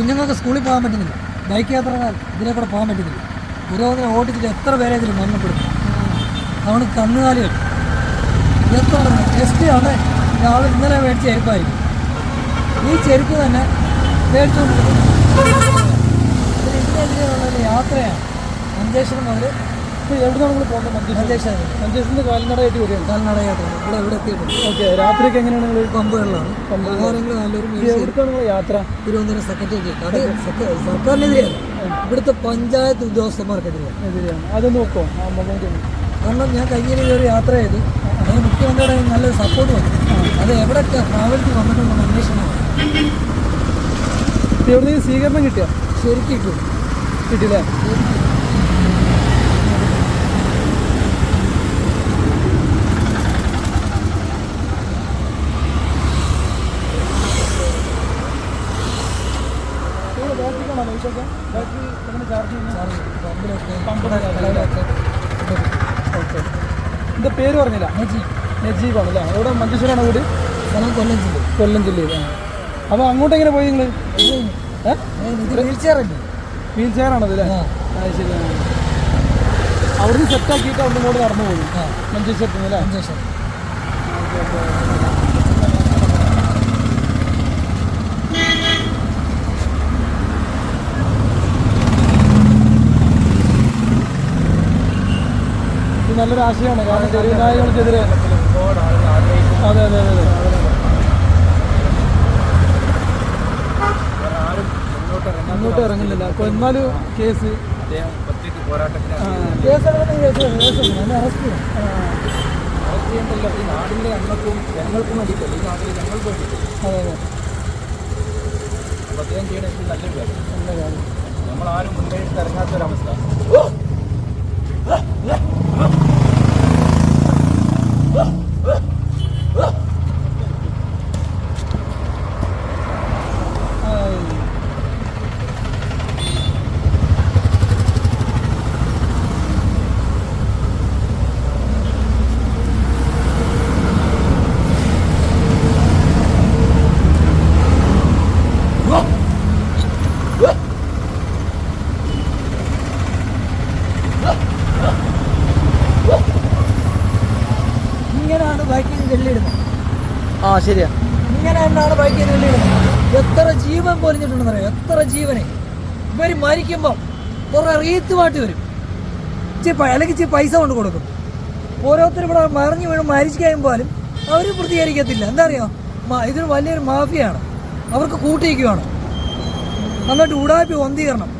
കുഞ്ഞുങ്ങൾക്ക് സ്കൂളിൽ പോകാൻ പറ്റുന്നില്ല. ബൈക്ക് യാത്ര ഇതിലെ കൂടെ പോകാൻ പറ്റുന്നില്ല. പുരോഗതി ഓടിച്ചിട്ട് എത്ര പേരെ ഇതിൽ മരണപ്പെടും അവന് കന്നുകാലികൾ എത്ര ടെസ്റ്റ് ആണ് രാവിലെ ഇന്നലെ മേടിച്ച ചെരുപ്പായിരിക്കും. ഈ ചെരുപ്പ് തന്നെ മേടിച്ചുകൊണ്ടിരിക്കുന്നു ഇതിനെതിരെയുള്ള യാത്രയാണ്. മഞ്ചേശ്വരം മുതൽ ഇപ്പോൾ എവിടെ നമ്മൾ പോകുന്നത്? മഞ്ചേശ്വരം? മഞ്ചേശ്വരം. മഞ്ചേശ്വരത്ത് കാൽനടയായിട്ട് വരികയാണ് കാൽനട യാത്ര. ഇവിടെ ഇവിടെ എത്തിയിട്ടുണ്ട്. ഓക്കെ രാത്രിയൊക്കെ എങ്ങനെയാണ് നിങ്ങൾ? പമ്പുകളിലാണ്. ആഹാരങ്ങൾ നല്ലൊരു മേടിച്ച് എവിടേക്കാണ് നിങ്ങൾ യാത്ര? തിരുവനന്തപുരം സെക്രട്ടേറിയറ്റ് അത് ഇവിടുത്തെ പഞ്ചായത്ത് ഉദ്യോഗസ്ഥന്മാർക്കെതിരെയാണ്. എതിരെയാണ്. അത് കാരണം ഞാൻ കഴിഞ്ഞ ഒരു യാത്ര ചെയ്തു. അതിന് മുഖ്യമന്ത്രിയുടെ നല്ല സപ്പോർട്ട് വന്നു. അത് എവിടെ ട്രാവൽസ് വന്നിട്ടുണ്ടെന്ന് അന്വേഷണമാണ് സ്വീകരണം കിട്ടിയ? ശരിക്കും കിട്ടും കിട്ടിയില്ലേ. ഓക്കെ പേര് പറഞ്ഞില്ല. നജീബ് നജീബാണ് അല്ലേ അവിടെ മഞ്ചേശ്വരാണ് വീട്? സ്ഥലം കൊല്ലം ജില്ല കൊല്ലം ജില്ലയിൽ അപ്പോൾ അങ്ങോട്ട് എങ്ങനെ പോയി നിങ്ങൾ ഇത് വീൽ ചെയറല്ലേ വീൽ അല്ലേ ആ. ശരി. അവിടുന്ന് സെറ്റാക്കിയിട്ട് അവിടെ ഇങ്ങോട്ട് നടന്നു പോകും മഞ്ചേശ്വരത്തിന് അല്ലേ? മഞ്ചേശ്വരം. നല്ലൊരു ആശയമാണ്. കാരണം ചെറിയ നായകൾക്കെതിരെ. അതെ അതെ അതെ മുന്നോട്ട് ഇറങ്ങുന്നില്ല. അപ്പൊ എന്നാലും കേസ് അറസ്റ്റ് നാടിന്റെ വേണ്ടിയിട്ട് ഈ നാട്ടിൽ ജനങ്ങൾക്ക് വേണ്ടിയിട്ട് അതെ അതെ. അപ്പോൾ അദ്ദേഹം ചെയ്യണമെങ്കിൽ നല്ലൊരു കാര്യം. നമ്മൾ ആരും മുൻകൈയിട്ട് ഇറങ്ങാത്തൊരവസ്ഥ. ഇങ്ങനെയാണ് ബൈക്കിൽ വെള്ളിയിടുന്നത് ആ ശരിയാ. ഇങ്ങനെ തന്നെയാണ് ബൈക്കിൽ വെള്ളിയിടുന്നത് എത്ര ജീവൻ പൊലിഞ്ഞിട്ടുണ്ടെന്ന് അറിയാം? എത്ര ജീവനെ? ഇവർ മരിക്കുമ്പോൾ കുറേ റീത്തുമായിട്ട് വരും. ഇച്ചിരി അല്ലെങ്കിൽ ഇച്ചിരി പൈസ കൊണ്ട് കൊടുക്കും. ഓരോരുത്തർ ഇവിടെ മറിഞ്ഞു വീണ് മരിച്ചു കഴിയുമ്പോലും അവർ പ്രതികരിക്കത്തില്ല. എന്താ അറിയോ? ഇതൊരു വലിയൊരു മാഫിയാണ്. അവർക്ക് കൂട്ടിയിരിക്കുകയാണ് നന്നായിട്ട് ഉടായ്പ വന്ധീകരണം.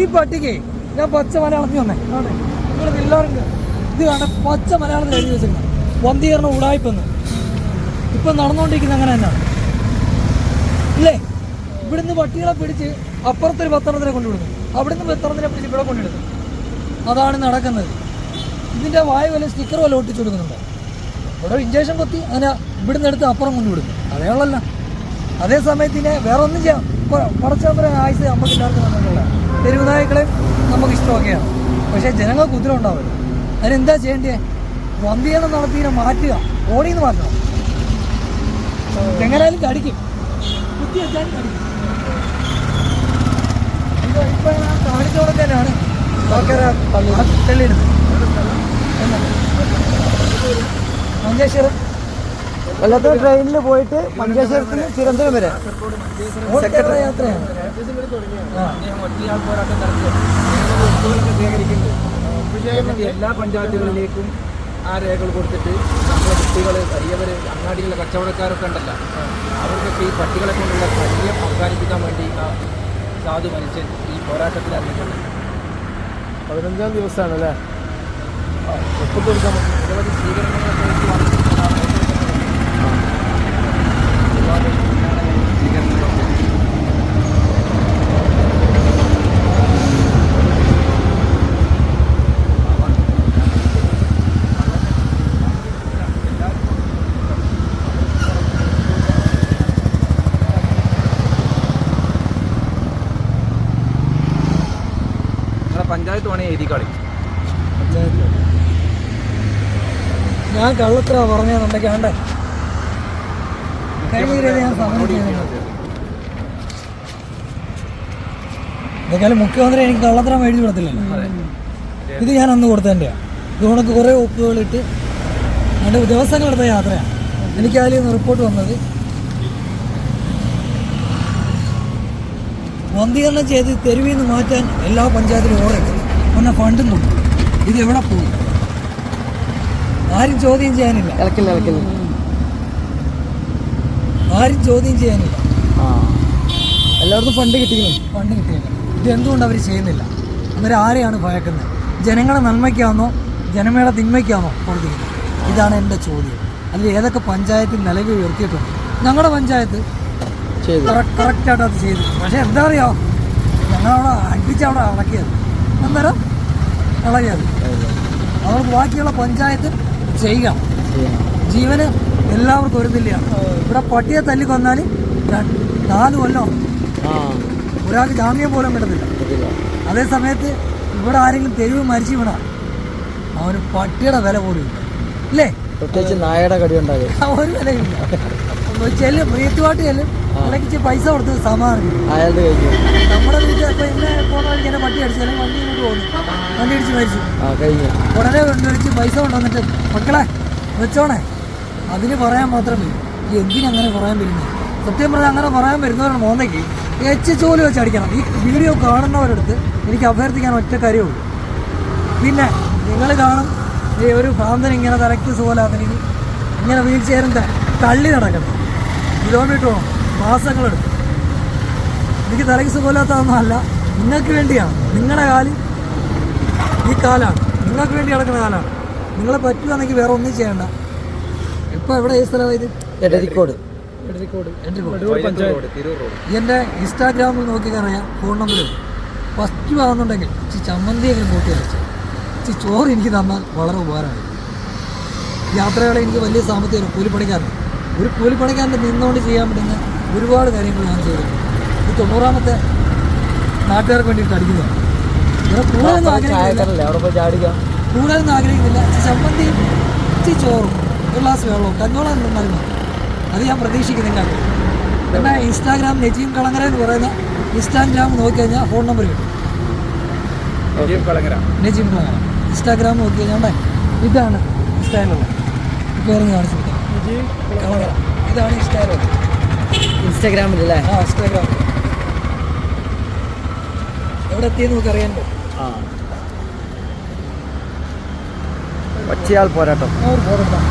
ഈ പട്ടിക്ക് ഞാൻ പച്ച മലയാളത്തിൽ വന്നേ. ഇവിടെ എല്ലാവരും ഇത് കാണാൻ പച്ച മലയാളത്തിൽ എഴുതി വെച്ചിരുന്നത് വന്ധീകരണം ഉടായ്പെന്ന് ഇപ്പം നടന്നുകൊണ്ടിരിക്കുന്നത് അങ്ങനെ തന്നെയാണ്. ഇല്ലേ? ഇവിടുന്ന് പട്ടികളെ പിടിച്ച് അപ്പുറത്തൊരു പത്തെണ്ണത്തിനെ കൊണ്ടുവിടുന്നു. അവിടുന്ന് പത്തെണ്ണത്തിനെ പിടിച്ച് ഇവിടെ കൊണ്ടുവിടുന്നു. അതാണ് നടക്കുന്നത്. ഇതിന്റെ വായ വല്ല സ്റ്റിക്കർ വല്ല ഒട്ടിച്ചു കൊടുക്കുന്നുണ്ടോ? ഇവിടെ ഇഞ്ചക്ഷൻ കൊത്തി അങ്ങനെ ഇവിടുന്ന് എടുത്ത് അപ്പുറം കൊണ്ടുവിടുന്നു. അതേ ഉള്ളല്ലോ. അതേ സമയത്തിന് വേറെ ഒന്നും ചെയ്യാം. പടച്ചാമ്പര ആയുസ് നമുക്ക് എല്ലാവർക്കും തന്നിട്ടുള്ള തെരുവ് നായ്ക്കളെ നമുക്ക് ഇഷ്ടമൊക്കെയാണ്. പക്ഷേ ജനങ്ങൾക്ക് ഉത്തരം ഉണ്ടാവില്ല അതിനെന്താ ചെയ്യേണ്ടേ? വന്ധ്യനം നടത്തിയതിനെ മാറ്റുക. ഓടിയിൽ നിന്ന് മാറ്റണം. എങ്ങനെയായാലും കടിക്കും. കുത്തി വെച്ചാലും കടിക്കും ഇപ്പൊ കാണിച്ചോടെ തന്നെയാണ്. തള്ളിയിടുന്നത്. മഞ്ചേശ്വരം. കൊല്ലത്തെ ട്രെയിനിൽ പോയിട്ട് മഞ്ചേശ്വരത്തിൽ നിന്ന് തിരുവനന്തപുരം വരെ. യാത്രയാണ് എല്ലാ പഞ്ചായത്തുകളിലേക്കും ആ രേഖകൾ കൊടുത്തിട്ട് നമ്മുടെ കുട്ടികൾ വലിയവർ അങ്ങാടിയിലെ കച്ചവടക്കാരൊക്കെ ഉണ്ടല്ല. അവർക്കൊക്കെ ഈ പട്ടികളെ കൊണ്ടുള്ള ശല്യം അവസാനിപ്പിക്കാൻ വേണ്ടി ആ സാധു മനുഷ്യൻ ഈ പോരാട്ടത്തിൽ അറിഞ്ഞിട്ടുണ്ട് പതിനഞ്ചാം ദിവസമാണ് അല്ലേ ഒപ്പിട്ട് കൊടുക്കാൻ പറ്റും നിരവധി സ്വീകരണങ്ങളൊക്കെ എനിക്ക് വന്നിട്ടുണ്ട്. ആ ഫോട്ടോസൊക്കെ ഒരുപാട് സ്വീകരണങ്ങളൊക്കെ നിങ്ങളെ പഞ്ചായത്ത് വേണേ എഴുതി കളി. ഞാൻ കള്ളത്ര പറഞ്ഞതെന്നുണ്ടെങ്കിൽ ആണ്ടേ? ഇതൊക്കെ മുഖ്യമന്ത്രി എനിക്ക് കള്ളത്തരം എഴുതി കൊടുത്തില്ലല്ലോ ഇത് ഞാൻ അന്ന് കൊടുത്തതിന്റെയാണ് ഇത് കണക്ക് കുറേ ഒപ്പുകളിട്ട് രണ്ട് ദിവസങ്ങളെടുത്ത യാത്രയാണ് എനിക്ക് അതിൽ നിന്ന് റിപ്പോർട്ട് വന്നത് വന്ധീകരണം ചെയ്ത് തെരുവിൽ നിന്ന് മാറ്റാൻ എല്ലാ പഞ്ചായത്തിലും ഓർഡർ ഒന്ന് ഫണ്ടും കൊടുക്കും ഇത് എവിടെ പോകും ആരും ചോദ്യം ചെയ്യാനില്ല. ഇളക്കില്ല ഇളക്കില്ല. ആരും ചോദ്യം ചെയ്യാനില്ല. എല്ലാവർക്കും ഫണ്ട് കിട്ടിയില്ല? ഫണ്ട് കിട്ടിയില്ല. ഇത് എന്തുകൊണ്ട് അവർ ചെയ്യുന്നില്ല? അന്നേരം ആരെയാണ് ഭയക്കുന്നത്? ജനങ്ങളെ നന്മയ്ക്കാണോ? ജനമേള തിന്മയ്ക്കാണോ? പ്രവർത്തിക്കുന്നത് ഇതാണ് എന്റെ ചോദ്യം. അതിൽ ഏതൊക്കെ പഞ്ചായത്തിൽ നിലവിൽ ഉയർത്തിയിട്ടുണ്ട്? ഞങ്ങളുടെ പഞ്ചായത്ത് ചെയ്തു. കറക്റ്റായിട്ട് അത് ചെയ്തു. പക്ഷേ എന്താ അറിയാമോ ഞങ്ങളവിടെ അടിച്ചവിടെ ഇളക്കിയത് അന്നേരം ഇളകിയത്. അതുകൊണ്ട് ബാക്കിയുള്ള പഞ്ചായത്ത് ചെയ്യണം. ചെയ്യണം ജീവന് എല്ലാവർക്കും ഒരു തുല്യമാണ് ഇവിടെ പട്ടിയെ തല്ലി കൊന്നാൽ നാല് കൊല്ലം ഒരാൾക്ക് ജാമ്യം പോലും കിട്ടത്തില്ല. അതേസമയത്ത് അതേ സമയത്ത് ഇവിടെ ആരെങ്കിലും തെരുവ് മരിച്ചു വീണാൽ അവന് പട്ടിയുടെ വില പോലും ഇല്ല. പ്രത്യേകിച്ച് നായയുടെ കടി ഉണ്ടാകും ആ ഒരു വിലയില്ല ചെല്ലും വീട്ടുപാട്ട് ചെല്ലും. അല്ലെങ്കിൽ ഇച്ചിരി പൈസ കൊടുത്ത് സമാധാനം. അയാളുടെ കഴിഞ്ഞു നമ്മുടെ വീട്ടിൽ ഇപ്പം ഇന്നെ പോണ വഴിക്ക് എന്നെ പട്ടി അടിച്ചാലും വണ്ടി ഇങ്ങോട്ട് പോകുന്നു. വണ്ടി അടിച്ച് മരിച്ചു. കഴിഞ്ഞു. ഉടനെ കൊണ്ടുവച്ച് പൈസ കൊണ്ടുവന്നിട്ട് മക്കളെ വെച്ചോണേ. അതിന് പറയാൻ മാത്രമേ ഈ എന്തിനങ്ങനെ പറയാൻ വരുന്നത് സത്യം പറഞ്ഞാൽ അങ്ങനെ പറയാൻ വരുന്നവരുടെ മോന്തയ്ക്ക്. എച്ച് ജോലി വെച്ച് അടിക്കണം. ഈ വീഡിയോ കാണുന്നവരടുത്ത് എനിക്ക് അഭ്യർത്ഥിക്കാൻ ഒറ്റ കാര്യമുള്ളൂ പിന്നെ നിങ്ങൾ കാണും ഈ ഒരു ഭ്രാന്തൻ ഇങ്ങനെ തലയ്ക്ക് സുഖലാത്തിന് ഇങ്ങനെ വീൽ ചെയറിന്റെ തള്ളി നടക്കണം കിലോമീറ്ററോളം മാസങ്ങളെടുക്കും എനിക്ക് തലയ്ക്ക് സുഖമില്ലാത്തതൊന്നുമല്ല. നിങ്ങൾക്ക് വേണ്ടിയാണ്. നിങ്ങളുടെ കാലം ഈ കാലാണ്. നിങ്ങൾക്ക് വേണ്ടി നടക്കുന്ന കാലാണ്. നിങ്ങളെ പറ്റുവാണെങ്കിൽ വേറെ ഒന്നും ചെയ്യണ്ട. ഇപ്പൊ എവിടെ ഈ സ്ഥലം ഇത്? എടരിക്കോട്. എന്റെ ഇൻസ്റ്റാഗ്രാമിൽ നോക്കി കറിയാം ഫോൺ നമ്പർ ഫസ്റ്റ് ആകുന്നുണ്ടെങ്കിൽ ഇച്ചി ചമ്മന്തിയെങ്കിലും കൂട്ടി അയച്ചു. ഇച്ചി ചോറ് എനിക്ക് തന്നാൽ വളരെ ഉപകാരമാണ്. യാത്രകളെ എനിക്ക് വലിയ സാമ്പത്തിക കൂലിപ്പണിക്കാരുണ്ട് ഒരു കൂലിപ്പണിക്കാരന്റെ നിന്നുകൊണ്ട് ചെയ്യാൻ പറ്റുന്ന ഒരുപാട് കാര്യങ്ങൾ ഞാൻ ചെയ്തിട്ടുണ്ട് ഈ തൊണ്ണൂറാമത്തെ നാട്ടുകാർക്ക് വേണ്ടിയിട്ട് അടിക്കുന്നതാണ് ഇവിടെ കൂടുതലൊന്നും ആഗ്രഹിക്കുന്നില്ല. കൂടുതലൊന്നും ആഗ്രഹിക്കുന്നില്ല. ചമ്മന്തി ഇച്ചി ചോറും ഒരു ഗ്ലാസ് വെള്ളവും കഞ്ഞോളം തന്നാലും മതി. അത് ഞാൻ പ്രതീക്ഷിക്കുന്നില്ല. പിന്നെ ഇൻസ്റ്റാഗ്രാം നെജീം കളങ്ങര എന്ന് പറയുന്ന ഇൻസ്റ്റാഗ്രാം നോക്കി കഴിഞ്ഞാൽ ഫോൺ നമ്പർ കിട്ടും. നെജിയും കളങ്ങര നെജീം കളങ്ങര ഇൻസ്റ്റാഗ്രാം നോക്കി കഴിഞ്ഞാൽ ഇതാണ് ഇൻസ്റ്റാഗ്രാമുള്ളത് പേര് കാണിച്ചു കൊടുക്കാം. കളങ്ങര ഇതാണ് ഇൻസ്റ്റാഗ്രാം. അല്ലേ ആ ഇൻസ്റ്റാഗ്രാം. എവിടെ എത്തിയെന്ന് നമുക്ക് അറിയാനുണ്ടോ ആ. ഒച്ചയാൾ പോരാട്ടം. എടുത്താൽ